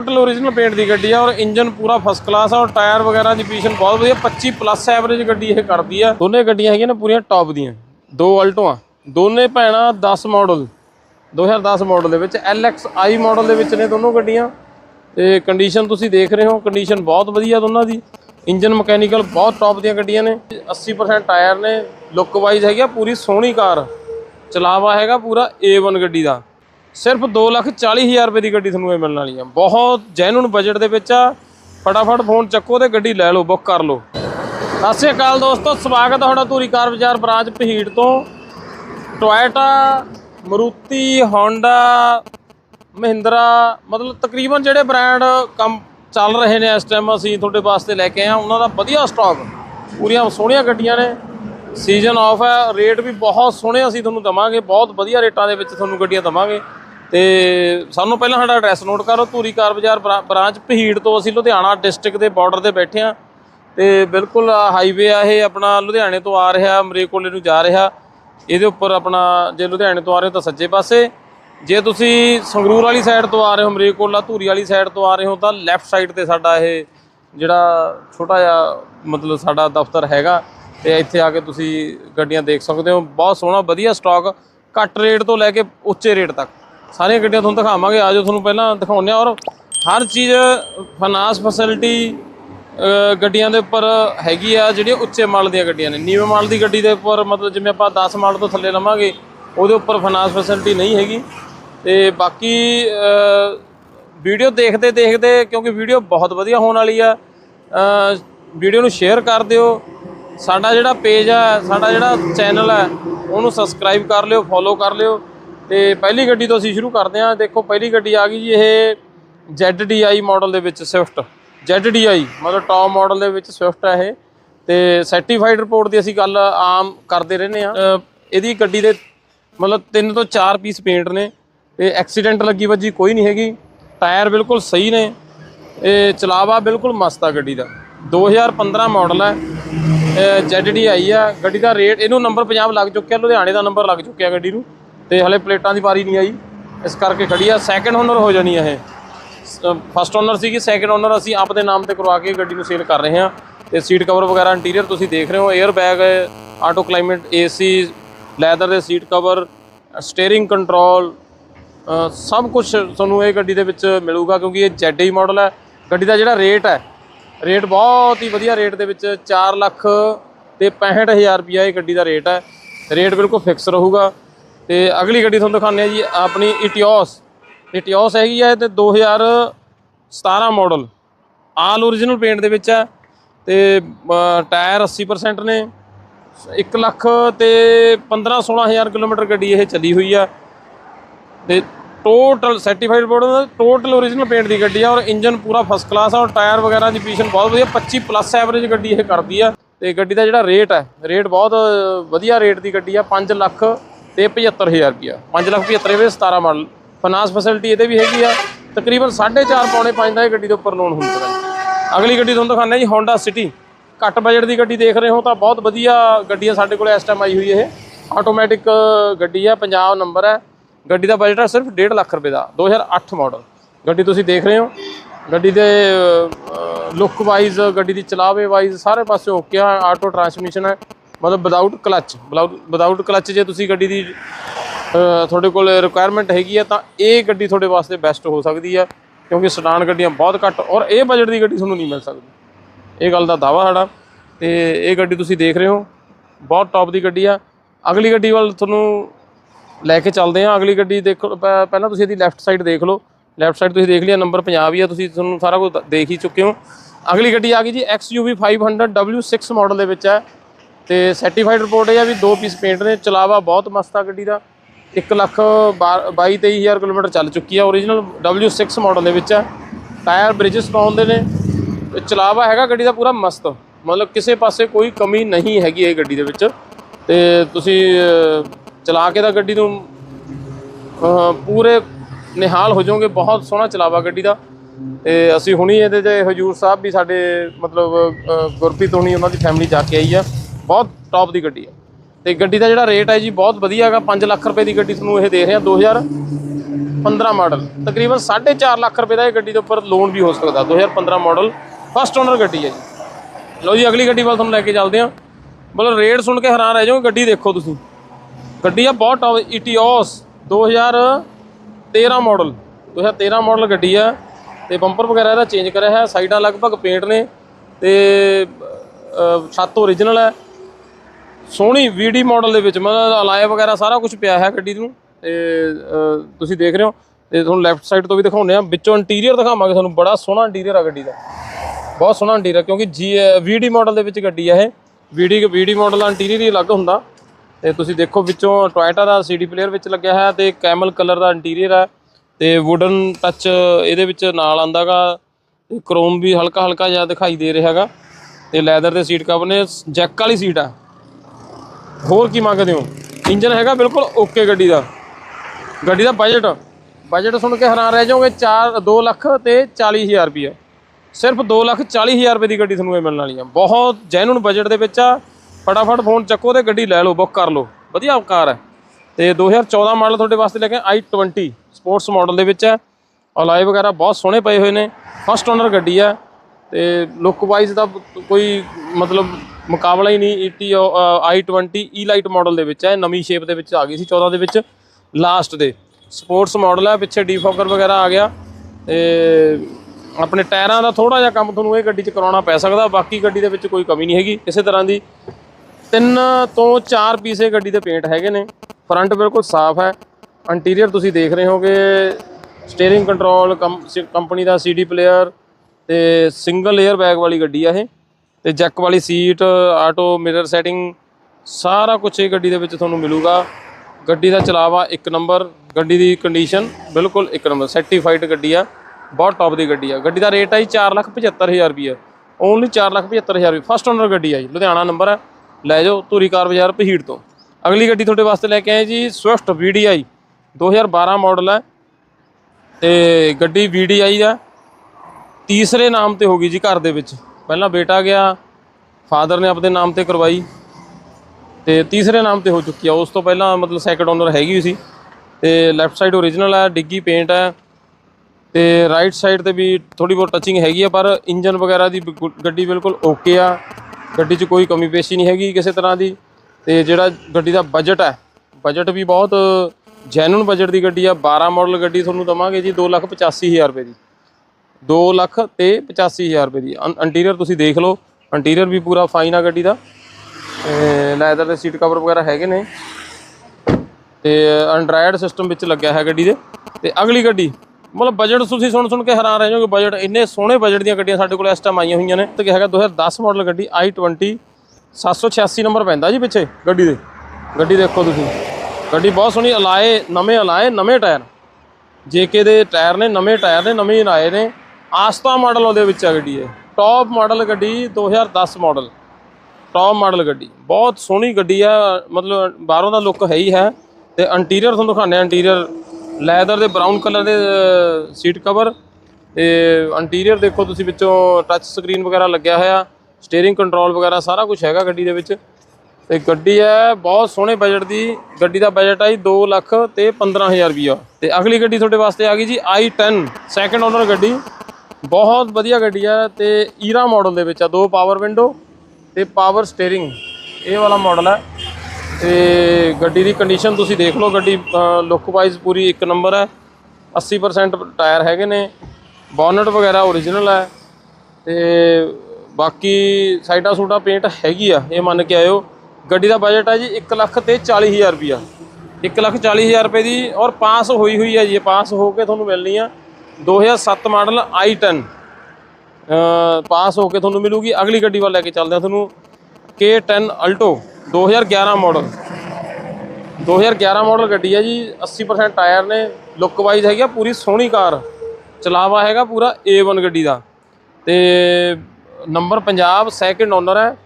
Total original paint ਦੀ ਗੱਡੀ ਆ ਔਰ ਇੰਜਨ ਪੂਰਾ ਫਸਟ ਕਲਾਸ ਆ ਔਰ ਟਾਇਰ ਵਗੈਰਾ ਦੀ ਪੋਜੀਸ਼ਨ ਬਹੁਤ ਵਧੀਆ। 25 ਪਲੱਸ ਐਵਰੇਜ ਗੱਡੀ ਇਹ ਕਰਦੀ ਆ। ਦੋਨੇ ਗੱਡੀਆਂ ਹੈਗੀਆਂ ਨੇ ਪੂਰੀਆਂ ਟੌਪ ਦੀਆਂ। ਦੋ ਅਲਟੋਆਂ ਦੋਨੇ ਭੈਣਾਂ 10 ਮਾਡਲ 2010 ਮਾਡਲ ਦੇ ਵਿੱਚ LXI ਮਾਡਲ ਦੇ ਵਿੱਚ ਨੇ ਦੋਨੋਂ ਗੱਡੀਆਂ। ਤੇ ਕੰਡੀਸ਼ਨ ਤੁਸੀਂ ਦੇਖ ਰਹੇ ਹੋ ਕੰਡੀਸ਼ਨ ਬਹੁਤ ਵਧੀਆ ਦੋਨਾਂ ਦੀ। ਇੰਜਨ ਮਕੈਨੀਕਲ ਬਹੁਤ ਟੌਪ ਦੀਆਂ ਗੱਡੀਆਂ ਨੇ। 80% ਟਾਇਰ ਨੇ। ਲੁੱਕ ਵਾਈਜ਼ ਹੈਗੀ ਆ, ਪੂਰੀ ਸੋਹਣੀ ਕਾਰ। ਚਲਾਵਾ ਹੈਗਾ ਪੂਰਾ A1 ਗੱਡੀ ਦਾ। ਸਿਰਫ 240000 ਰੁਪਏ ਦੀ ਗੱਡੀ ਤੁਹਾਨੂੰ ਇਹ ਮਿਲਣ ਵਾਲੀ ਆ। ਬਹੁਤ ਜੈਨੂਨ ਬਜਟ ਦੇ ਵਿੱਚ ਆ। ਫਟਾਫਟ ਫੋਨ ਚੱਕੋ ਤੇ ਗੱਡੀ ਲੈ ਲਓ ਬੁੱਕ ਕਰ ਲਓ। ਸਤਿ ਸ਼੍ਰੀ ਅਕਾਲ ਦੋਸਤੋ, ਸਵਾਗਤ ਹੈ ਤੁਹਾਡਾ ਧੂਰੀ ਕਾਰ ਬਾਜ਼ਾਰ ਬ੍ਰਾਂਚ ਪਹੀੜ ਤੋਂ। ਟੋਇਟਾ ਮਰੂਤੀ ਹੋਂਡਾ ਮਹਿੰਦਰਾ ਮਤਲਬ ਤਕਰੀਬਨ ਜਿਹੜੇ ਬ੍ਰਾਂਡ ਕੰਮ ਚੱਲ ਰਹੇ ਨੇ ਇਸ ਟਾਈਮ ਅਸੀਂ ਤੁਹਾਡੇ ਵਾਸਤੇ ਲੈ ਕੇ ਆਏ ਹਾਂ। ਉਹਨਾਂ ਦਾ ਵਧੀਆ ਸਟਾਕ ਪੂਰੀਆਂ ਸੋਹਣੀਆਂ ਗੱਡੀਆਂ ਨੇ। ਸੀਜ਼ਨ ਆਫ ਹੈ ਰੇਟ ਵੀ ਬਹੁਤ ਸੋਹਣੇ ਅਸੀਂ ਤੁਹਾਨੂੰ ਦਵਾਂਗੇ। ਬਹੁਤ ਵਧੀਆ ਰੇਟਾਂ ਦੇ ਵਿੱਚ ਤੁਹਾਨੂੰ ਗੱਡੀਆਂ ਦਵਾਂਗੇ। ਤੇ ਸਾਨੂੰ ਪਹਿਲਾਂ ਸਾਡਾ ਐਡਰੈਸ ਨੋਟ ਕਰੋ, ਧੂਰੀ ਕਾਰ ਬਾਜ਼ਾਰ ਬ੍ਰਾਂ- ਬ੍ਰਾਂਚ ਪਹੀੜ ਤੋਂ ਅਸੀਂ ਲੁਧਿਆਣਾ ਡਿਸਟ੍ਰਿਕਟ ਦੇ ਬਾਰਡਰ ਤੇ ਬੈਠੇ ਹਾਂ। ਤੇ ਬਿਲਕੁਲ ਹਾਈਵੇ ਆ ਇਹ ਆਪਣਾ ਲੁਧਿਆਣੇ ਤੋਂ ਆ ਰਿਹਾ, ਮਰੇਕੋਲੇ ਨੂੰ ਜਾ ਰਿਹਾ। ਇਹਦੇ ਉੱਪਰ ਆਪਣਾ ਜੇ ਲੁਧਿਆਣੇ ਤੋਂ ਆ ਰਹੇ ਹੋ ਤਾਂ ਸੱਜੇ ਪਾਸੇ। ਜੇ ਤੁਸੀਂ ਸੰਗਰੂਰ ਵਾਲੀ ਸਾਈਡ ਤੋਂ ਆ ਰਹੇ ਹੋ, ਮਰੇਕੋਲਾ, ਧੂਰੀ ਵਾਲੀ ਸਾਈਡ ਤੋਂ ਆ ਰਹੇ ਹੋ ਤਾਂ ਲੈਫਟ ਸਾਈਡ ਤੇ ਸਾਡਾ ਇਹ ਜਿਹੜਾ ਛੋਟਾ ਜਿਹਾ ਮਤਲਬ ਸਾਡਾ ਦਫ਼ਤਰ ਹੈਗਾ ਤੇ ਇੱਥੇ ਆ ਕੇ ਤੁਸੀਂ ਗੱਡੀਆਂ ਦੇਖ ਸਕਦੇ ਹੋ। ਬਹੁਤ ਸੋਹਣਾ, ਵਧੀਆ ਸਟਾਕ ਘੱਟ ਰੇਟ ਤੋਂ ਲੈ ਕੇ ਉੱਚੇ ਰੇਟ ਤੱਕ। ਸਾਰੀਆਂ ਗੱਡੀਆਂ ਤੁਹਾਨੂੰ ਦਿਖਾਵਾਂਗੇ। ਆਜੋ ਤੁਹਾਨੂੰ ਪਹਿਲਾਂ ਦਿਖਾਉਂਦੇ ਹਾਂ ਔਰ ਹਰ ਚੀਜ਼ ਫਾਈਨਾਂਸ ਫੈਸਿਲਿਟੀ ਗੱਡੀਆਂ ਦੇ ਉੱਪਰ ਹੈਗੀ ਆ, ਜਿਹੜੀਆਂ ਉੱਚੇ ਮਾਲ ਦੀਆਂ ਗੱਡੀਆਂ ਨੇ। ਨੀਵੇਂ ਮਾਲ ਦੀ ਗੱਡੀ ਦੇ ਉੱਪਰ ਮਤਲਬ ਜਿਵੇਂ ਆਪਾਂ 10 ਮਾਲ ਤੋਂ ਥੱਲੇ ਲਵਾਂਗੇ, ਉਹਦੇ ਉੱਪਰ ਫਾਈਨਾਂਸ ਫੈਸਿਲਿਟੀ ਨਹੀਂ ਹੈਗੀ। ਤੇ ਬਾਕੀ ਵੀਡੀਓ ਦੇਖਦੇ ਦੇਖਦੇ, ਕਿਉਂਕਿ ਵੀਡੀਓ ਬਹੁਤ ਵਧੀਆ ਹੋਣ ਵਾਲੀ ਆ ਵੀਡੀਓ ਨੂੰ ਸ਼ੇਅਰ ਕਰ ਦਿਓ। ਸਾਡਾ ਜਿਹੜਾ ਪੇਜ ਆ, ਸਾਡਾ ਜਿਹੜਾ ਚੈਨਲ ਹੈ ਉਹਨੂੰ ਸਬਸਕ੍ਰਾਈਬ ਕਰ ਲਿਓ ਫੋਲੋ ਕਰ ਲਿਓ। ਤੇ ਪਹਿਲੀ ਗੱਡੀ ਤੋਂ ਅਸੀਂ ਸ਼ੁਰੂ ਕਰਦੇ ਹਾਂ। ਦੇਖੋ, ਪਹਿਲੀ ਗੱਡੀ ਆ ਗਈ ਜੀ ਇਹ ZDI ਮਾਡਲ ਦੇ ਵਿੱਚ ਸਵਿਫਟ ZDI ਮਤਲਬ ਟੌਪ ਮਾਡਲ ਦੇ ਵਿੱਚ ਸਵਿਫਟ ਹੈ ਇਹ। ਤੇ ਸਰਟੀਫਾਈਡ ਰਿਪੋਰਟ ਦੀ ਅਸੀਂ ਗੱਲ ਆਮ ਕਰਦੇ ਰਹਿੰਦੇ ਆ ਇਹਦੀ ਗੱਡੀ ਦੇ ਮਤਲਬ ਤਿੰਨ ਤੋਂ ਚਾਰ ਪੀਸ ਪੇਂਟ ਨੇ। ਤੇ ਐਕਸੀਡੈਂਟ ਲੱਗੀ ਵੱਜੀ, ਕੋਈ ਨਹੀਂ ਹੈਗੀ। ਟਾਇਰ ਬਿਲਕੁਲ ਸਹੀ ਨੇ। ਇਹ ਚਲਾਵਾ ਬਿਲਕੁਲ ਮਸਤ ਆ ਗੱਡੀ ਦਾ। 2015 ਮਾਡਲ ਹੈ ZDI ਆ। ਗੱਡੀ ਦਾ ਰੇਟ ਇਹਨੂੰ ਨੰਬਰ 50 ਲੱਗ ਚੁੱਕਿਆ, ਲੁਧਿਆਣੇ ਦਾ ਨੰਬਰ ਲੱਗ ਚੁੱਕਿਆ ਗੱਡੀ ਨੂੰ। ਤੇ ਹਲੇ ਪਲੇਟਾਂ ਦੀ ਵਾਰੀ ਨਹੀਂ ਆਈ। ਇਸ ਕਰਕੇ ਖੜੀ ਆ। ਸੈਕੰਡ ਓਨਰ ਹੋ ਜਾਣੀ ਆ ਇਹ। ਫਸਟ ਓਨਰ ਸੀਗੀ। ਸੈਕੰਡ ਓਨਰ ਅਸੀਂ ਆਪਦੇ ਨਾਮ ਤੇ ਕਰਵਾ ਕੇ ਗੱਡੀ ਨੂੰ ਸੇਲ ਕਰ ਰਹੇ ਹਾਂ। ਤੇ ਸੀਟ ਕਵਰ ਵਗੈਰਾ ਇੰਟੀਰੀਅਰ ਤੁਸੀਂ ਦੇਖ ਰਹੇ ਹੋ। Air bag auto climate AC leather ਦੇ ਸੀਟ ਕਵਰ ਸਟੀਅਰਿੰਗ ਕੰਟਰੋਲ ਸਭ ਕੁਝ ਤੁਹਾਨੂੰ ਇਹ ਗੱਡੀ ਦੇ ਵਿੱਚ ਮਿਲੂਗਾ ਕਿਉਂਕਿ ਇਹ ZDI ਮਾਡਲ ਹੈ ਗੱਡੀ ਦਾ ਜਿਹੜਾ ਰੇਟ ਹੈ ਰੇਟ ਬਹੁਤ ਹੀ ਵਧੀਆ ਰੇਟ ਦੇ ਵਿੱਚ 4 ਲੱਖ ਤੇ 65000 ਰੁਪਿਆ ਇਹ ਗੱਡੀ ਦਾ ਰੇਟ ਹੈ ਰੇਟ ਬਿਲਕੁਲ ਫਿਕਸ ਰਹੂਗਾ। ਤੇ ਅਗਲੀ ਗੱਡੀ ਤੁਹਾਨੂੰ ਦਿਖਾਉਂਦੇ ਆ ਜੀ, ਆਪਣੀ ਇਟਿਓਸ ਇਟਿਓਸ ਹੈਗੀ ਹੈ ਤੇ 2017 ਮਾਡਲ ਆਲ ਓਰੀਜਨਲ ਪੇਂਟ ਦੇ ਵਿੱਚ ਹੈ ਤੇ ਟਾਇਰ 80% ਨੇ। 1 ਲੱਖ ਤੇ 15 16000 ਕਿਲੋਮੀਟਰ ਗੱਡੀ ਇਹ ਚੱਲੀ ਹੋਈ ਆ। ਤੇ ਟੋਟਲ ਸਰਟੀਫਾਈਡ ਬੋਰਡ ਦਾ ਟੋਟਲ ਓਰੀਜਨਲ ਪੇਂਟ ਦੀ ਗੱਡੀ ਆ ਔਰ ਇੰਜਨ ਪੂਰਾ ਫਸਟ ਕਲਾਸ ਆ ਔਰ ਟਾਇਰ ਵਗੈਰਾ ਦੀ ਪੋਜੀਸ਼ਨ ਬਹੁਤ ਵਧੀਆ 25 ਪਲੱਸ ਐਵਰੇਜ ਗੱਡੀ ਇਹ ਕਰਦੀ ਆ। ਤੇ ਗੱਡੀ ਦਾ ਜਿਹੜਾ ਰੇਟ ਹੈ ਰੇਟ ਬਹੁਤ ਵਧੀਆ ਰੇਟ ਦੀ ਗੱਡੀ ਆ 5 ਲੱਖ ਤੇ 75000 ਰੁਪਿਆ 5 ਲੱਖ 75 ਵੇ 17 ਮਾਡਲ। ਫਾਈਨਾਂਸ ਫੈਸਿਲਿਟੀ ਇਹਦੇ ਵੀ ਹੈਗੀ ਆ। ਤਕਰੀਬਨ 4.5 ਪੌਣੇ 5 ਦਾ ਇਹ ਗੱਡੀ ਦੇ ਉੱਪਰ ਲੋਨ ਹੁੰਦਾ ਹੈ ਅਗਲੀ ਗੱਡੀ ਤੁਹਾਨੂੰ ਦਿਖਾਉਂਦੇ ਹਾਂ ਜੀ, Honda City ਘੱਟ ਬਜਟ ਦੀ ਗੱਡੀ ਦੇਖ ਰਹੇ ਹੋ ਤਾਂ ਬਹੁਤ ਵਧੀਆ ਗੱਡੀ ਆ ਸਾਡੇ ਕੋਲ ਇਸ ਟਾਈਮ ਆਈ ਹੋਈ ਇਹ। ਆਟੋਮੈਟਿਕ ਗੱਡੀ ਆ ਪੰਜਾਬ ਨੰਬਰ ਹੈ ਗੱਡੀ ਦਾ ਬਜਟ ਹੈ ਸਿਰਫ 1.5 ਲੱਖ ਰੁਪਏ ਦਾ 2008 ਮਾਡਲ ਗੱਡੀ ਤੁਸੀਂ ਦੇਖ ਰਹੇ ਹੋ। ਗੱਡੀ ਦੇ ਲੁੱਕ ਵਾਈਜ਼ ਗੱਡੀ ਦੀ ਚਲਾਵੇ ਵਾਈਜ਼ ਸਾਰੇ ਪਾਸੇ ਓਕੇ ਆ ਆਟੋ ਟਰਾਂਸਮਿਸ਼ਨ ਹੈ ਮਤਲਬ ਵਿਦਆਊਟ ਕਲਚ ਵਿਦਆਊਟ ਕਲਚ ਜੇ ਤੁਸੀਂ ਗੱਡੀ ਦੀ ਤੁਹਾਡੇ ਕੋਲ ਰਿਕੁਆਇਰਮੈਂਟ ਹੈਗੀ ਆ ਤਾਂ ਇਹ ਗੱਡੀ ਤੁਹਾਡੇ ਵਾਸਤੇ ਬੈਸਟ ਹੋ ਸਕਦੀ ਆ, ਕਿਉਂਕਿ ਸਟਾਨ ਗੱਡੀਆਂ ਬਹੁਤ ਘੱਟ ਔਰ ਇਹ ਬਜਟ ਦੀ ਗੱਡੀ ਤੁਹਾਨੂੰ ਨਹੀਂ ਮਿਲ ਸਕਦੀ। ਇਹ ਗੱਲ ਦਾ ਦਾਵਾ ਸਾਡਾ ਤੇ ਇਹ ਗੱਡੀ ਤੁਸੀਂ ਦੇਖ ਰਹੇ ਹੋ, ਬਹੁਤ ਟੌਪ ਦੀ ਗੱਡੀ ਆ। ਅਗਲੀ ਗੱਡੀ ਵੱਲ ਤੁਹਾਨੂੰ ਲੈ ਕੇ ਚੱਲਦੇ ਆ ਅਗਲੀ ਗੱਡੀ ਦੇਖੋ ਪਹਿਲਾਂ ਤੁਸੀਂ ਇਹਦੀ ਲੈਫਟ ਸਾਈਡ ਦੇਖ ਲਓ। ਲੈਫਟ ਸਾਈਡ ਤੁਸੀਂ ਦੇਖ ਲਿਆ ਨੰਬਰ 50 ਹੀ ਆ, ਤੁਸੀਂ ਤੁਹਾਨੂੰ ਸਾਰਾ ਕੁਝ ਦੇਖ ਹੀ ਚੁੱਕੇ ਹੋ। ਅਗਲੀ ਗੱਡੀ ਆ ਗਈ ਜੀ XUV 500 W6 ਮਾਡਲ ਦੇ ਵਿੱਚ ਹੈ ਤੇ ਸਰਟੀਫਾਈਡ ਰਿਪੋਰਟ ਇਹ ਆ ਵੀ ਦੋ ਪੀਸ ਪੇਂਟ ਨੇ, ਚਲਾਵਾ ਬਹੁਤ ਮਸਤ ਆ ਗੱਡੀ ਦਾ। 1 ਲੱਖ 22 23000 ਕਿਲੋਮੀਟਰ ਚੱਲ ਚੁੱਕੀ ਆ ਓਰੀਜਨਲ W6 ਮਾਡਲ ਦੇ ਵਿੱਚ ਆ। ਟਾਇਰ ਬ੍ਰਿਜਸ ਪਾਉਣ ਦੇ ਨੇ। ਤੇ ਚਲਾਵਾ ਹੈਗਾ ਗੱਡੀ ਦਾ ਪੂਰਾ ਮਸਤ। ਮਤਲਬ ਕਿਸੇ ਪਾਸੇ ਕੋਈ ਕਮੀ ਨਹੀਂ ਹੈਗੀ ਇਹ ਗੱਡੀ ਦੇ ਵਿੱਚ। ਤੇ ਤੁਸੀਂ ਚਲਾ ਕੇ ਤਾਂ ਗੱਡੀ ਨੂੰ ਪੂਰੇ ਨਿਹਾਲ ਹੋ ਜਾਓਗੇ, ਬਹੁਤ ਸੋਹਣਾ ਚਲਾਵਾ ਗੱਡੀ ਦਾ। ਤੇ ਅਸੀਂ ਹੁਣੀ ਇਹਦੇ ਤੇ ਹਜੂਰ ਸਾਹਿਬ ਵੀ ਸਾਡੇ, ਮਤਲਬ ਗੁਰਪ੍ਰੀਤ ਹੋਣੀ ਉਹਨਾਂ ਦੀ ਫੈਮਿਲੀ ਜਾ ਕੇ ਆਈ ਆ। ਬਹੁਤ ਟੌਪ ਦੀ ਗੱਡੀ ਹੈ। ਤੇ ਗੱਡੀ ਦਾ ਜਿਹੜਾ ਰੇਟ ਹੈ ਜੀ ਬਹੁਤ ਵਧੀਆ ਹੈਗਾ। 5 ਲੱਖ ਰੁਪਏ ਦੀ ਗੱਡੀ ਤੁਹਾਨੂੰ ਇਹ ਦੇ ਰਹੇ ਆ 2000 15 ਮਾਡਲ ਤਕਰੀਬਨ 4.5 ਲੱਖ ਰੁਪਏ ਦਾ ਇਹ ਗੱਡੀ ਦੇ ਉੱਪਰ ਲੋਨ ਵੀ ਹੋ ਸਕਦਾ 2015 ਮਾਡਲ ਫਸਟ ਓਨਰ ਗੱਡੀ ਹੈ ਜੀ। ਲਓ ਜੀ ਅਗਲੀ ਗੱਡੀ ਵੱਲ ਤੁਹਾਨੂੰ ਲੈ ਕੇ ਚੱਲਦੇ ਹਾਂ। ਮਤਲਬ ਰੇਟ ਸੁਣ ਕੇ ਹੈਰਾਨ ਰਹਿ ਜਾਓਗੇ ਗੱਡੀ ਦੇਖੋ ਤੁਸੀਂ। ਗੱਡੀ ਆ ਬਹੁਤ ਟੌਪ ਇਟੀਓਸ 2013 ਮਾਡਲ 2013 ਮਾਡਲ ਗੱਡੀ ਆ। ਤੇ ਬੰਪਰ ਵਗੈਰਾ ਇਹਦਾ ਚੇਂਜ ਕਰਿਆ ਹੈ ਸਾਈਡਾਂ ਲਗਭਗ ਪੇਂਟ ਨੇ। ਤੇ ਅਹ, ਛੱਤ ਓਰੀਜਨਲ ਹੈ। ਸੋਹਣੀ ਵੀਡੀ ਮਾਡਲ ਦੇ ਵਿੱਚ ਮਤਲਬ ਅਲਾਏ ਵਗੈਰਾ ਸਾਰਾ ਕੁਝ ਪਿਆ ਹੈ ਗੱਡੀ ਨੂੰ। ਤੇ ਤੁਸੀਂ ਦੇਖ ਰਹੇ ਹੋ। ਤੇ ਤੁਹਾਨੂੰ ਲੈਫਟ ਸਾਈਡ ਤੋਂ ਵੀ ਦਿਖਾਉਂਦੇ ਆ ਵਿੱਚੋਂ ਇੰਟੀਰੀਅਰ ਦਿਖਾਵਾਂਗੇ ਤੁਹਾਨੂੰ। ਬੜਾ ਸੋਹਣਾ ਇੰਟੀਰੀਅਰ ਆ ਗੱਡੀ ਦਾ। ਬਹੁਤ ਸੋਹਣਾ ਇੰਟੀਰੀਅਰ ਕਿਉਂਕਿ ਜੀ ਵੀਡੀ ਮਾਡਲ ਦੇ ਵਿੱਚ ਗੱਡੀ ਆ ਇਹ। ਵੀਡੀ ਵੀਡੀ ਮਾਡਲ ਦਾ ਇੰਟੀਰੀਅਰ ਹੀ ਅਲੱਗ ਹੁੰਦਾ। ਤੇ ਤੁਸੀਂ ਦੇਖੋ ਵਿੱਚੋਂ ਟੋਇਟਾ ਦਾ ਸੀਡੀ ਪਲੇਅਰ ਵਿੱਚ ਲੱਗਿਆ ਹੈ ਤੇ ਕੈਮਲ ਕਲਰ ਦਾ ਇੰਟੀਰੀਅਰ ਹੈ ਤੇ ਵੁਡਨ ਟੱਚ ਇਹਦੇ ਵਿੱਚ ਨਾਲ ਆਂਦਾਗਾ ਤੇ ਕ੍ਰੋਮ ਵੀ ਹਲਕਾ ਹਲਕਾ ਜਿਹਾ ਦਿਖਾਈ ਦੇ ਰਿਹਾ ਹੈਗਾ। ਤੇ ਲੈਦਰ ਦੇ ਸੀਟ ਕਵਰ ਨੇ, ਜੈਕ ਵਾਲੀ ਸੀਟ ਆ। ਹੋਰ ਕੀ ਮੰਗਦੇ ਹੋ? ਇੰਜਨ ਹੈਗਾ ਬਿਲਕੁਲ ਓਕੇ ਗੱਡੀ ਦਾ। ਗੱਡੀ ਦਾ ਬਜਟ ਬਜਟ ਸੁਣ ਕੇ ਹੈਰਾਨ ਰਹਿ ਜਾਓਗੇ 4 2 ਲੱਖ ਤੇ 40000 ਰੁਪਏ ਸਿਰਫ 2 ਲੱਖ 40000 ਰੁਪਏ ਦੀ ਗੱਡੀ ਤੁਹਾਨੂੰ ਇਹ ਮਿਲਣ ਵਾਲੀ ਆ। ਬਹੁਤ ਜੈਨੂਨ ਬਜਟ ਦੇ ਵਿੱਚ ਆ। ਫਟਾਫਟ ਫੋਨ ਚੱਕੋ ਤੇ ਗੱਡੀ ਲੈ ਲਓ ਬੁੱਕ ਕਰ ਲਓ। ਵਧੀਆ ਕਾਰ ਹੈ। ਤੇ 2014 ਮਾਡਲ ਤੁਹਾਡੇ ਵਾਸਤੇ ਲੈ ਕੇ i20 ਸਪੋਰਟਸ ਮਾਡਲ ਦੇ ਵਿੱਚ ਹੈ। ਅਲਾਈ ਵਗੈਰਾ ਬਹੁਤ ਸੋਹਣੇ ਪਏ ਹੋਏ ਨੇ। ਫਸਟ ਓਨਰ ਗੱਡੀ ਹੈ। ਤੇ ਲੁੱਕ ਵਾਈਜ਼ ਦਾ ਕੋਈ ਮਤਲਬ ਮੁਕਾਬਲਾ ਹੀ ਨਹੀਂ ਈਟੀ i20 ਈ ਲਾਈਟ ਮਾਡਲ ਦੇ ਵਿੱਚ ਹੈ, ਨਵੀਂ ਸ਼ੇਪ ਦੇ ਵਿੱਚ ਆ ਗਈ ਸੀ 14 ਦੇ ਵਿੱਚ ਲਾਸਟ ਦੇ। ਸਪੋਰਟਸ ਮਾਡਲ ਹੈ, ਪਿੱਛੇ ਡੀਫੋਕਰ ਵਗੈਰਾ ਆ ਗਿਆ। ਤੇ ਆਪਣੇ ਟਾਇਰਾਂ ਦਾ ਥੋੜਾ ਜਿਹਾ ਕੰਮ ਤੁਹਾਨੂੰ ਇਹ ਗੱਡੀ 'ਚ ਕਰਾਉਣਾ ਪੈ ਸਕਦਾ, ਬਾਕੀ ਗੱਡੀ ਦੇ ਵਿੱਚ ਕੋਈ ਕਮੀ ਨਹੀਂ ਹੈਗੀ, ਕਿਸੇ ਤਰ੍ਹਾਂ ਦੀ। ਤਿੰਨ ਤੋਂ ਚਾਰ ਪੀਸ ਇਹ ਗੱਡੀ ਦੇ ਪੇਂਟ ਹੈਗੇ ਨੇ ਫਰੰਟ ਬਿਲਕੁਲ ਸਾਫ਼ ਹੈ। ਇੰਟੀਰੀਅਰ ਤੁਸੀਂ ਦੇਖ ਰਹੇ ਹੋਗੇ ਸਟੀਅਰਿੰਗ ਕੰਟਰੋਲ ਕੰਪਨੀ ਦਾ ਸੀਡੀ ਪਲੇਅਰ ਤੇ ਸਿੰਗਲ 에ਅਰ ਬੈਗ ਵਾਲੀ ਗੱਡੀ ਆ ਇਹ, ਤੇ ਜੈਕ ਵਾਲੀ ਸੀਟ ਆਟੋ ਮਿਰਰ ਸੈਟਿੰਗ ਸਾਰਾ ਕੁਝ ਇਹ ਗੱਡੀ ਦੇ ਵਿੱਚ ਤੁਹਾਨੂੰ ਮਿਲੂਗਾ। ਗੱਡੀ ਦਾ ਚਲਾਵਾ ਇੱਕ ਨੰਬਰ ਗੱਡੀ ਦੀ ਕੰਡੀਸ਼ਨ ਬਿਲਕੁਲ ਇੱਕ ਨੰਬਰ ਸਰਟੀਫਾਈਡ ਗੱਡੀ ਆ, ਬਹੁਤ ਟੌਪ ਦੀ ਗੱਡੀ ਆ। ਗੱਡੀ ਦਾ ਰੇਟ ਆ ਜੀ 475000 ਰੁਪਏ ਓਨਲੀ 475000 ਰੁਪਏ ਫਸਟ ਓਨਰ ਗੱਡੀ ਆ ਜੀ, ਲੁਧਿਆਣਾ ਨੰਬਰ ਹੈ ਲੈ ਜਾਓ ਧੂਰੀ ਕਾਰ ਬਾਜ਼ਾਰ ਪਹੀੜ ਤੋਂ। ਅਗਲੀ ਗੱਡੀ ਤੁਹਾਡੇ ਵਾਸਤੇ ਲੈ ਕੇ ਆਏ ਜੀ ਸਵਿਫਟ VDI 2012 ਮਾਡਲ ਹੈ ਤੇ ਗੱਡੀ VDI ਆ। ਤੀਸਰੇ ਨਾਮ ਤੇ ਹੋ ਗਈ ਜੀ ਘਰ ਦੇ ਵਿੱਚ। ਪਹਿਲਾਂ ਬੇਟਾ ਗਿਆ ਫਾਦਰ ਨੇ ਆਪਣੇ ਨਾਮ ਤੇ ਕਰਵਾਈ ਤੇ ਤੀਸਰੇ ਨਾਮ ਤੇ ਹੋ ਚੁੱਕੀ ਆ। ਉਸ ਤੋਂ ਪਹਿਲਾਂ ਮਤਲਬ ਸੈਕੰਡ ਓਨਰ ਹੈਗੀ ਹੋਈ ਸੀ ਤੇ ਲੈਫਟ ਸਾਈਡ ਓਰੀਜਨਲ ਹੈ ਡਿੱਗੀ ਪੇਂਟ ਹੈ ਤੇ ਰਾਈਟ ਸਾਈਡ ਤੇ ਵੀ ਥੋੜੀ ਬਹੁਤ ਟੱਚਿੰਗ ਹੈਗੀ ਆ, ਪਰ ਇੰਜਨ ਵਗੈਰਾ ਦੀ ਬਿਲਕੁਲ- ਗੱਡੀ ਬਿਲਕੁਲ ਓਕੇ ਆ। ਗੱਡੀ 'ਚ ਕੋਈ ਕਮੀ ਪੇਸ਼ੀ ਨਹੀਂ ਹੈਗੀ ਕਿਸੇ ਤਰ੍ਹਾਂ ਦੀ ਤੇ ਜਿਹੜਾ ਗੱਡੀ ਦਾ ਬਜਟ ਹੈ ਬਜਟ ਵੀ ਬਹੁਤ ਜੈਨੂਨ ਬਜਟ ਦੀ ਗੱਡੀ ਆ। 12 ਮਾਡਲ ਗੱਡੀ ਤੁਹਾਨੂੰ ਦਵਾਂਗੇ ਜੀ 285000 ਰੁਪਏ ਦੀ। 2 ਲੱਖ ਤੇ 85000 ਰੁਪਏ ਦੀ। ਇੰਟੀਰੀਅਰ ਤੁਸੀਂ ਦੇਖ ਲਓ। ਇੰਟੀਰੀਅਰ ਵੀ ਪੂਰਾ ਫਾਈਨ ਆ ਗੱਡੀ ਦਾ। ਲੈਦਰ ਦੇ ਸੀਟ ਕਵਰ ਵਗੈਰਾ ਹੈਗੇ ਨੇ। ਤੇ ਐਂਡਰਾਇਡ ਸਿਸਟਮ ਵਿੱਚ ਲੱਗਿਆ ਹੈ ਗੱਡੀ ਦੇ। ਤੇ ਅਗਲੀ ਗੱਡੀ, ਮਤਲਬ ਬਜਟ ਤੁਸੀਂ ਸੁਣ ਸੁਣ ਕੇ ਹੈਰਾਨ ਰਹਿ ਜਾਓਗੇ ਬਜਟ ਇੰਨੇ ਸੋਹਣੇ ਬਜਟ ਦੀਆਂ ਗੱਡੀਆਂ ਸਾਡੇ ਕੋਲ ਇਸ ਟਾਈਮ ਆਈਆਂ ਹੋਈਆਂ ਨੇ। ਤੇ ਹੈਗਾ 2010 ਮਾਡਲ ਗੱਡੀ i20 786 ਨੰਬਰ ਪੈਂਦਾ ਜੀ ਪਿੱਛੇ ਗੱਡੀ ਦੇ। ਗੱਡੀ ਦੇਖੋ ਤੁਸੀਂ। ਗੱਡੀ ਬਹੁਤ ਸੋਹਣੀ, ਅਲਾਏ, ਨਵੇਂ ਅਲਾਏ, ਨਵੇਂ ਟਾਇਰ। ਜੇਕੇ ਦੇ ਟਾਇਰ ਨੇ, ਨਵੇਂ ਟਾਇਰ ਨੇ, ਨਵੇਂ ਲਾਏ ਨੇ। ਆਸਤਾ ਮਾਡਲ ਉਹਦੇ ਵਿੱਚ ਆ ਗੱਡੀ ਇਹ। ਟੌਪ ਮਾਡਲ ਗੱਡੀ 2010 ਮਾਡਲ ਟੌਪ ਮਾਡਲ ਗੱਡੀ। ਬਹੁਤ ਸੋਹਣੀ ਗੱਡੀ ਆ, ਮਤਲਬ ਬਾਹਰੋਂ ਦਾ ਲੁੱਕ ਹੈ ਹੀ ਹੈ। ਤੇ ਇੰਟੀਰੀਅਰ ਤੁਹਾਨੂੰ ਦਿਖਾਉਂਦੇ ਆ ਇੰਟੀਰੀਅਰ ਲੈਦਰ ਦੇ ਬਰਾਊਨ ਕਲਰ ਦੇ ਸੀਟ ਕਵਰ ਤੇ ਇੰਟੀਰੀਅਰ ਦੇਖੋ ਤੁਸੀਂ ਵਿੱਚੋਂ ਟੱਚ ਸਕਰੀਨ ਵਗੈਰਾ ਲੱਗਿਆ ਹੋਇਆ ਸਟੀਅਰਿੰਗ ਕੰਟਰੋਲ ਵਗੈਰਾ ਸਾਰਾ ਕੁਝ ਹੈਗਾ ਗੱਡੀ ਦੇ ਵਿੱਚ। ਤੇ ਗੱਡੀ ਹੈ ਬਹੁਤ ਸੋਹਣੇ ਬਜਟ ਦੀ। ਗੱਡੀ ਦਾ ਬਜਟ ਹੈ 2 ਲੱਖ ਤੇ 15000 ਰੁਪਿਆ ਤੇ ਅਗਲੀ ਗੱਡੀ ਤੁਹਾਡੇ ਵਾਸਤੇ ਆ ਗਈ ਜੀ i10 ਸੈਕੰਡ ਓਨਰ ਗੱਡੀ। ਬਹੁਤ ਵਧੀਆ ਗੱਡੀ ਹੈ ਤੇ ਈਰਾ ਮਾਡਲ ਦੇ ਵਿੱਚ ਆ, ਦੋ ਪਾਵਰ ਵਿੰਡੋ ਤੇ ਪਾਵਰ ਸਟੀਅਰਿੰਗ ਇਹ ਵਾਲਾ ਮਾਡਲ ਹੈ ਤੇ ਗੱਡੀ ਦੀ ਕੰਡੀਸ਼ਨ ਤੁਸੀਂ ਦੇਖ ਲਓ, ਗੱਡੀ ਲੁੱਕ ਵਾਈਜ਼ ਪੂਰੀ ਇੱਕ ਨੰਬਰ ਹੈ 80% ਟਾਇਰ ਹੈਗੇ ਨੇ ਬੋਨਟ ਵਗੈਰਾ ਓਰੀਜਨਲ ਹੈ ਤੇ ਬਾਕੀ ਸਾਈਡਾਂ ਸੂਟਾਂ ਪੇਂਟ ਹੈਗੀ ਆ, ਇਹ ਮੰਨ ਕੇ ਆਇਓ। ਗੱਡੀ ਦਾ ਬਜਟ ਹੈ ਜੀ 1 ਲੱਖ ਤੇ 40000 ਰੁਪਿਆ 1 ਲੱਖ 40000 ਰੁਪਏ ਦੀ ਔਰ ਪਾਸ ਹੋਈ ਹੋਈ ਹੈ ਜੀ, ਇਹ ਪਾਸ ਹੋ ਕੇ ਤੁਹਾਨੂੰ ਮਿਲਣੀ ਆ। 2007 ਮਾਡਲ i10 ਅ ਪਾਸ ਹੋ ਕੇ ਤੁਹਾਨੂੰ ਮਿਲੂਗੀ। ਅਗਲੀ ਗੱਡੀ ਵੱਲ ਲੈ ਕੇ ਚੱਲਦੇ ਆ ਤੁਹਾਨੂੰ। K10 Alto 2011 model. 2011 ਮਾਡਲ ਗੱਡੀ ਹੈ ਜੀ 80% ਟਾਇਰ ਨੇ। ਲੁੱਕ ਵਾਈਜ਼ ਹੈਗੀ ਆ, ਪੂਰੀ ਸੋਹਣੀ ਕਾਰ। ਚਲਾਵਾ ਹੈਗਾ ਪੂਰਾ A1 ਗੱਡੀ ਦਾ। ਤੇ ਨੰਬਰ ਪੰਜਾਬ ਸੈਕਿੰਡ ਓਨਰ ਹੈ।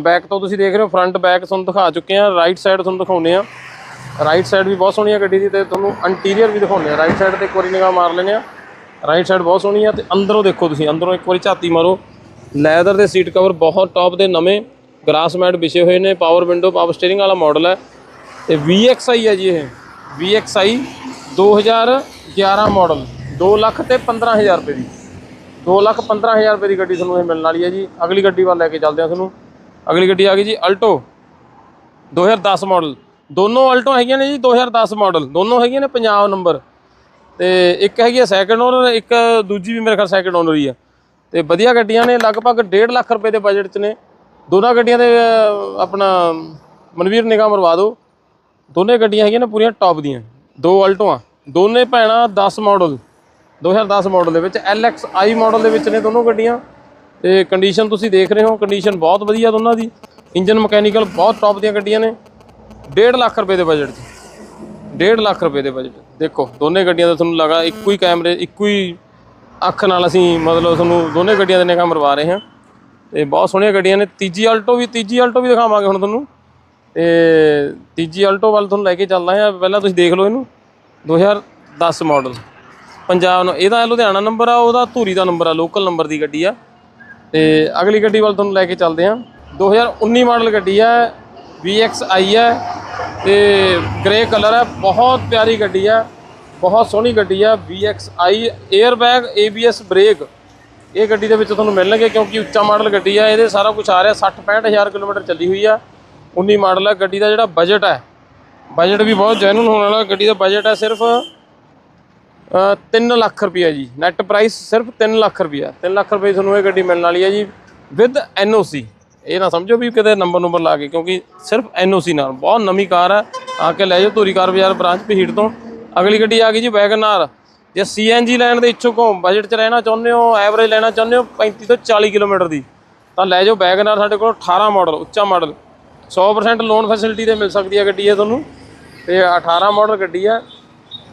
ਬੈਕ ਤੋਂ ਤੁਸੀਂ ਦੇਖ ਰਹੇ ਹੋ ਫਰੰਟ ਬੈਕ ਤੁਹਾਨੂੰ ਦਿਖਾ ਚੁੱਕੇ ਆ ਰਾਈਟ ਸਾਈਡ ਤੁਹਾਨੂੰ ਦਿਖਾਉਨੇ ਆ ਰਾਈਟ ਸਾਈਡ ਵੀ ਬਹੁਤ ਸੋਹਣੀ ਹੈ ਗੱਡੀ ਦੀ ਤੇ ਤੁਹਾਨੂੰ ਇੰਟੀਰੀਅਰ ਵੀ ਦਿਖਾਉਂਦੇ ਆ ਰਾਈਟ ਸਾਈਡ ਤੇ ਇੱਕ ਵਾਰੀ ਨਿਗਾਹ ਮਾਰ ਲੈਨੇ ਆ ਰਾਈਟ ਸਾਈਡ ਬਹੁਤ ਸੋਹਣੀ ਆ ਤੇ ਅੰਦਰੋਂ ਦੇਖੋ ਤੁਸੀਂ, ਅੰਦਰੋਂ ਇੱਕ ਵਾਰੀ ਝਾਤੀ ਮਾਰੋ। ਲੈਦਰ ਦੇ ਸੀਟ ਕਵਰ ਬਹੁਤ ਟੌਪ ਦੇ, ਨਵੇਂ ਗਰਾਸ ਮੈਟ ਵਿਛੇ ਹੋਏ ਨੇ ਪਾਵਰ ਵਿੰਡੋ ਪਾਵਰ ਸਟੀਅਰਿੰਗ ਵਾਲਾ ਮਾਡਲ ਹੈ। ਤੇ VXI ਹੈ ਜੀ ਇਹ। VXI 2011 ਮਾਡਲ 2 ਲੱਖ ਤੇ 15000 ਰੁਪਏ ਦੀ। 2 ਲੱਖ 15000 ਰੁਪਏ ਦੀ ਗੱਡੀ ਤੁਹਾਨੂੰ ਇਹ ਮਿਲਣ ਵਾਲੀ ਹੈ ਜੀ। ਅਗਲੀ ਗੱਡੀ ਵੱਲ ਲੈ ਕੇ ਚੱਲਦੇ ਹਾਂ ਤੁਹਾਨੂੰ। ਅਗਲੀ ਗੱਡੀ ਆ ਗਈ ਜੀ ਅਲਟੋ 2010 ਮਾਡਲ ਦੋਨੋਂ ਅਲਟੋ ਹੈਗੀਆਂ ਨੇ ਜੀ 2010 ਮਾਡਲ। ਦੋਨੋਂ ਹੈਗੀਆਂ ਨੇ ਪੰਜਾਬ ਨੰਬਰ। ਤੇ ਇੱਕ ਹੈਗੀ ਹੈ ਸੈਕੰਡ ਓਨਰ ਇੱਕ ਦੂਜੀ ਵੀ ਮੇਰੇ ਖਿਆਲ ਸੈਕੰਡ ਓਨਰ ਹੀ ਆ। ਤੇ ਵਧੀਆ ਗੱਡੀਆਂ ਨੇ, ਲਗਭਗ 1.5 ਲੱਖ ਰੁਪਏ ਦੇ ਬਜਟ 'ਚ ਨੇ। ਦੋਨਾਂ ਗੱਡੀਆਂ ਦੇ ਆਪਣਾ, ਮਨਵੀਰ ਨਿਗਾਹ ਮਰਵਾ ਦਿਓ। ਦੋਨੇ ਗੱਡੀਆਂ ਹੈਗੀਆਂ ਨੇ ਪੂਰੀਆਂ ਟੌਪ ਦੀਆਂ। ਦੋ ਆਲਟੋਆਂ। ਦੋਨੇ ਭੈਣਾਂ 10 ਮਾਡਲ। 2010 ਮਾਡਲ ਦੇ ਵਿੱਚ LXI ਮਾਡਲ ਦੇ ਵਿੱਚ ਨੇ ਦੋਨੋਂ ਗੱਡੀਆਂ। ਤੇ ਕੰਡੀਸ਼ਨ ਤੁਸੀਂ ਦੇਖ ਰਹੇ ਹੋ ਕੰਡੀਸ਼ਨ ਬਹੁਤ ਵਧੀਆ ਦੋਨਾਂ ਦੀ। ਇੰਜਨ ਮਕੈਨੀਕਲ ਬਹੁਤ ਟੌਪ ਦੀਆਂ ਗੱਡੀਆਂ ਨੇ। 1.5 ਲੱਖ ਰੁਪਏ ਦੇ ਬਜਟ 'ਚ। 1.5 ਲੱਖ ਰੁਪਏ ਦੇ ਬਜਟ ਦੇਖੋ, ਦੋਨੇ ਗੱਡੀਆਂ ਦਾ ਤੁਹਾਨੂੰ ਲਗਾ ਇੱਕੋ ਹੀ ਕੈਮਰੇ, ਇੱਕੋ ਹੀ ਅੱਖ ਨਾਲ ਅਸੀਂ ਮਤਲਬ ਤੁਹਾਨੂੰ ਦੋਨੇ ਗੱਡੀਆਂ ਦੇ ਨਿਗਾਹ ਮਰਵਾ ਰਹੇ ਹਾਂ। ਤੇ ਬਹੁਤ ਸੋਹਣੀਆਂ ਗੱਡੀਆਂ ਨੇ। ਤੀਜੀ ਆਲਟੋ ਵੀ, ਤੀਜੀ ਆਲਟੋ ਵੀ ਦਿਖਾਵਾਂਗੇ ਹੁਣ ਤੁਹਾਨੂੰ। ਤੇ ਤੀਜੀ ਆਲਟੋ ਵੱਲ ਤੁਹਾਨੂੰ ਲੈ ਕੇ ਚੱਲਦਾ ਹਾਂ। ਪਹਿਲਾਂ ਤੁਸੀਂ ਦੇਖ ਲਓ ਇਹਨੂੰ। 2010 ਮਾਡਲ ਪੰਜਾਬ ਨੂੰ, ਇਹਦਾ ਲੁਧਿਆਣਾ ਨੰਬਰ ਆ, ਉਹਦਾ ਧੂਰੀ ਦਾ ਨੰਬਰ ਆ ਲੋਕਲ ਨੰਬਰ ਦੀ ਗੱਡੀ ਆ। ਤੇ ਅਗਲੀ ਗੱਡੀ ਵੱਲ ਤੁਹਾਨੂੰ ਲੈ ਕੇ ਚੱਲਦੇ ਹਾਂ। 2019 ਮਾਡਲ ਗੱਡੀ ਆ। VXI ਹੈ ਤੇ ਗ੍ਰੇ ਕਲਰ ਹੈ, ਬਹੁਤ ਪਿਆਰੀ ਗੱਡੀ ਆ ਬਹੁਤ ਸੋਹਣੀ ਗੱਡੀ ਆ VXI air bag ABS brake ਇਹ ਗੱਡੀ ਦੇ ਵਿੱਚ ਤੁਹਾਨੂੰ ਮਿਲਣਗੇ ਕਿਉਂਕਿ ਉੱਚਾ ਮਾਡਲ ਗੱਡੀ ਆ ਇਹਦੇ ਸਾਰਾ ਕੁਝ ਆ ਰਿਹਾ 60 65000 ਕਿਲੋਮੀਟਰ ਚੱਲੀ ਹੋਈ ਆ। 19 ਮਾਡਲ ਹੈ, ਗੱਡੀ ਦਾ ਜਿਹੜਾ ਬਜਟ ਹੈ ਬਜਟ ਵੀ ਬਹੁਤ ਜੈਨੂਨ ਹੋਣ ਵਾਲਾ, ਗੱਡੀ ਦਾ ਬਜਟ ਹੈ ਸਿਰਫ 3 ਲੱਖ ਰੁਪਈਆ ਜੀ। ਨੈਟ ਪ੍ਰਾਈਸ ਸਿਰਫ 3 ਲੱਖ ਰੁਪਈਆ। 3 ਲੱਖ ਰੁਪਏ ਤੁਹਾਨੂੰ ਇਹ ਗੱਡੀ ਮਿਲਣ ਵਾਲੀ ਹੈ ਜੀ ਵਿਦ ਐਨਓਸੀ ਇਹ ਨਾ ਸਮਝੋ ਵੀ ਕਿਤੇ ਨੰਬਰ ਨੰਬਰ ਲਾ ਕੇ, ਕਿਉਂਕਿ ਸਿਰਫ ਐਨਓਸੀ ਨਾਲ, ਬਹੁਤ ਨਵੀਂ ਕਾਰ ਹੈ। ਆ ਕੇ ਲੈ ਜਾਓ ਧੂਰੀ ਕਾਰ ਬਾਜ਼ਾਰ ਬ੍ਰਾਂਚ ਭੀੜ ਤੋਂ। ਅਗਲੀ ਗੱਡੀ ਆ ਗਈ ਜੀ ਵੈਗਨਾਰ। ਜੇ ਸੀਐਨਜੀ ਲੈਣ ਦੇ ਇੱਛੁਕ ਹੋ ਬਜਟ 'ਚ ਰਹਿਣਾ ਚਾਹੁੰਦੇ ਹੋ ਐਵਰੇਜ ਲੈਣਾ ਚਾਹੁੰਦੇ ਹੋ 35 ਤੋਂ 40 ਕਿਲੋਮੀਟਰ ਦੀ, ਤਾਂ ਲੈ ਜਾਓ ਵੈਗਨਾਰ ਸਾਡੇ ਕੋਲ 18 ਮਾਡਲ ਉੱਚਾ ਮਾਡਲ 100% ਲੋਨ ਫੈਸਿਲਿਟੀ ਤੇ ਮਿਲ ਸਕਦੀ ਹੈ ਗੱਡੀ ਇਹ ਤੁਹਾਨੂੰ। ਤੇ 18 ਮਾਡਲ ਗੱਡੀ ਹੈ।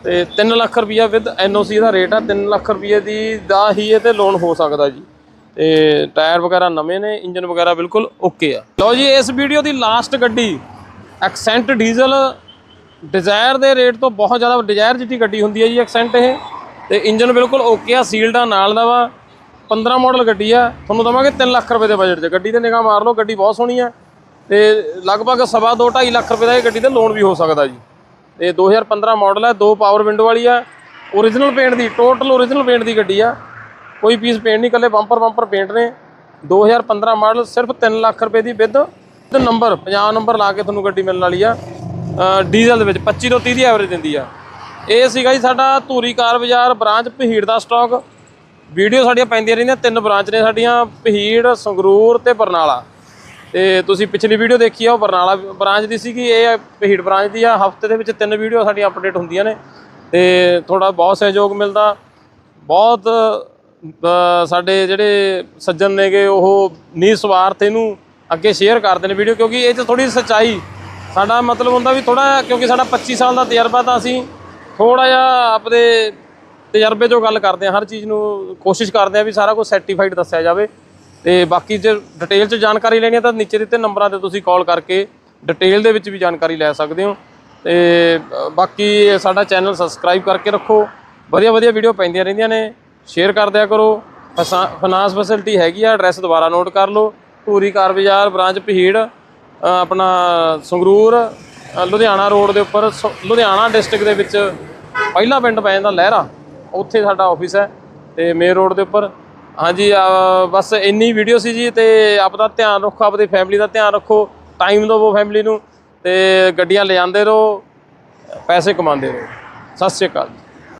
ਤੇ 3 ਲੱਖ ਰੁਪਈਆ ਵਿਦ ਐਨਓਸੀ ਦਾ ਰੇਟ ਆ। 3 ਲੱਖ ਰੁਪਈਏ ਦੀ ਦਾ ਹੀ ਇਹ ਤੇ ਲੋਨ ਹੋ ਸਕਦਾ ਜੀ। ਤੇ ਟਾਇਰ ਵਗੈਰਾ ਨਵੇਂ ਨੇ, ਇੰਜਨ ਵਗੈਰਾ ਬਿਲਕੁਲ ਓਕੇ ਆ। ਲਓ ਜੀ, ਇਸ ਵੀਡੀਓ ਦੀ ਲਾਸਟ ਗੱਡੀ ਐਕਸੈਂਟ ਡੀਜ਼ਲ ਡਿਜ਼ਾਇਰ ਦੇ ਰੇਟ ਤੋਂ ਬਹੁਤ ਜ਼ਿਆਦਾ ਡਿਜ਼ਾਇਰ ਜਿੱਤੀ ਗੱਡੀ ਹੁੰਦੀ ਹੈ ਜੀ ਐਕਸੈਂਟ ਇਹ, ਤੇ ਇੰਜਨ ਬਿਲਕੁਲ ਓਕੇ ਆ ਸੀਲਡ ਆ, ਨਾਲ ਦਾ ਵਾ। 15 ਮਾਡਲ ਗੱਡੀ ਆ, ਤੁਹਾਨੂੰ ਦਵਾਂਗੇ 3 ਲੱਖ ਰੁਪਏ ਦੇ ਬਜਟ 'ਚ ਗੱਡੀ ਤੇ ਨਿਗਾਹ ਮਾਰ ਲਓ, ਗੱਡੀ ਬਹੁਤ ਸੋਹਣੀ ਆ, ਤੇ ਲਗਭਗ ਸਵਾ ਦੋ 2.5 ਲੱਖ ਰੁਪਏ ਦਾ ਇਹ ਗੱਡੀ ਤੇ ਲੋਨ ਵੀ ਹੋ ਸਕਦਾ ਜੀ। ਤੇ 2015 ਮਾਡਲ ਹੈ ਦੋ ਪਾਵਰ ਵਿੰਡੋ ਵਾਲੀ ਆ origignal ਪੇਂਟ ਦੀ ਟੋਟਲ origignal ਪੇਂਟ ਦੀ ਗੱਡੀ ਆ। ਕੋਈ ਪੀਸ ਪੇਂਟ ਨਹੀਂ ਕੱਲੇ ਬੰਪਰ ਬੰਪਰ ਪੇਂਟ ਨੇ। 2015 ਮਾਡਲ ਸਿਰਫ 3 ਲੱਖ ਰੁਪਏ ਦੀ ਵਿਦ ਤੇ ਨੰਬਰ 50 ਨੰਬਰ ਲਾ ਕੇ ਤੁਹਾਨੂੰ ਗੱਡੀ ਮਿਲਣ ਵਾਲੀ ਆ। ਡੀਜ਼ਲ ਦੇ ਵਿੱਚ 25 ਤੋਂ 30 ਦੀ ਐਵਰੇਜ ਦਿੰਦੀ ਆ। ਇਹ ਸੀਗਾ ਜੀ ਸਾਡਾ ਧੂਰੀ ਕਾਰ ਬਾਜ਼ਾਰ, ਬ੍ਰਾਂਚ ਭਹੀੜ ਦਾ ਸਟਾਕ ਵੀਡੀਓ ਸਾਡੀਆਂ ਪੈਂਦੀਆਂ ਰਹਿੰਦੀਆਂ ਤਿੰਨ ਬ੍ਰਾਂਚ ਨੇ ਸਾਡੀਆਂ ਭਹੀੜ ਸੰਗਰੂਰ ਤੇ ਬਰਨਾਲਾ। ਤੇ ਤੁਸੀਂ ਪਿਛਲੀ ਵੀਡੀਓ ਦੇਖੀ ਆ, ਉਹ ਬਰਨਾਲਾ ਬ੍ਰਾਂਚ ਦੀ ਸੀਗੀ, ਇਹ ਪਹੀੜ ਬ੍ਰਾਂਚ ਦੀ ਆ। ਹਫ਼ਤੇ ਦੇ ਵਿੱਚ ਤਿੰਨ ਵੀਡੀਓ ਸਾਡੀਆਂ ਅਪਡੇਟ ਹੁੰਦੀਆਂ ਨੇ। ਤੇ ਤੁਹਾਡਾ ਬਹੁਤ ਸਹਿਯੋਗ ਮਿਲਦਾ। ਬਹੁਤ ਸਾਡੇ ਜਿਹੜੇ ਸੱਜਣ ਨੇਗੇ, ਉਹ ਨਿਸਵਾਰਥ ਇਹਨੂੰ ਅੱਗੇ ਸ਼ੇਅਰ ਕਰਦੇ ਨੇ ਵੀਡੀਓ ਕਿਉਂਕਿ ਇਹ 'ਚ ਥੋੜੀ ਸੱਚਾਈ। ਸਾਡਾ ਮਤਲਬ ਹੁੰਦਾ ਵੀ ਥੋੜਾ ਕਿਉਂਕਿ ਸਾਡਾ 25 ਸਾਲ ਦਾ ਤਜਰਬਾ ਤਾਂ ਅਸੀਂ ਥੋੜਾ ਜਿਹਾ ਆਪਦੇ ਤਜਰਬੇ ਚੋਂ ਗੱਲ ਕਰਦੇ ਹਾਂ, ਹਰ ਚੀਜ਼ ਨੂੰ ਕੋਸ਼ਿਸ਼ ਕਰਦੇ ਹਾਂ ਵੀ ਸਾਰਾ ਕੁਝ ਸਰਟੀਫਾਈਡ ਦੱਸਿਆ ਜਾਵੇ। ਤੇ ਬਾਕੀ ਜੇ ਡਿਟੇਲ 'ਚ ਜਾਣਕਾਰੀ ਲੈਣੀ ਹੈ ਤਾਂ ਨੀਚੇ ਦਿੱਤੇ ਨੰਬਰਾਂ ਤੇ ਤੁਸੀਂ ਕਾਲ ਕਰਕੇ ਡਿਟੇਲ ਦੇ ਵਿੱਚ ਵੀ ਜਾਣਕਾਰੀ ਲੈ ਸਕਦੇ ਹੋ। ਤੇ ਬਾਕੀ ਸਾਡਾ ਚੈਨਲ ਸਬਸਕ੍ਰਾਈਬ ਕਰਕੇ ਰੱਖੋ। ਵਧੀਆ ਵਧੀਆ ਵੀਡੀਓ ਪੈਂਦੀਆਂ ਰਹਿੰਦੀਆਂ ਨੇ। ਸ਼ੇਅਰ ਕਰ ਦਿਆ ਕਰੋ। ਫਾਈਨਾਂਸ ਫੈਸਿਲਿਟੀ ਹੈਗੀ ਆ ਐਡਰੈਸ ਦੁਬਾਰਾ ਨੋਟ ਕਰ ਲਓ। ਧੂਰੀ ਕਾਰ ਬਾਜ਼ਾਰ, ਬ੍ਰਾਂਚ ਭਹੀੜ ਆਪਣਾ ਸੰਗਰੂਰ ਲੁਧਿਆਣਾ ਰੋਡ ਦੇ ਉੱਪਰ, ਸ- ਲੁਧਿਆਣਾ ਡਿਸਟ੍ਰਿਕਟ ਦੇ ਵਿੱਚ ਪਹਿਲਾ ਪਿੰਡ ਪੈ ਜਾਂਦਾ ਲਹਿਰਾ। ਉੱਥੇ ਸਾਡਾ ਆਫਿਸ ਹੈ ਤੇ ਮੇਨ ਰੋਡ ਦੇ ਉੱਪਰ। ਹਾਂਜੀ ਬਸ ਇੰਨੀ ਵੀਡੀਓ ਸੀ ਜੀ ਤੇ ਆਪਦਾ ਧਿਆਨ ਰੱਖੋ, ਆਪਦੀ ਫੈਮਿਲੀ ਦਾ ਧਿਆਨ ਰੱਖੋ। ਟਾਈਮ ਦਿਵੋ ਫੈਮਿਲੀ ਨੂੰ ਤੇ ਗੱਡੀਆਂ ਲਿਜਾਂਦੇ ਰਹੋ, ਪੈਸੇ ਕਮਾਉਂਦੇ ਰਹੋ। ਸਤਿ ਸ਼੍ਰੀ ਅਕਾਲ ਜੀ।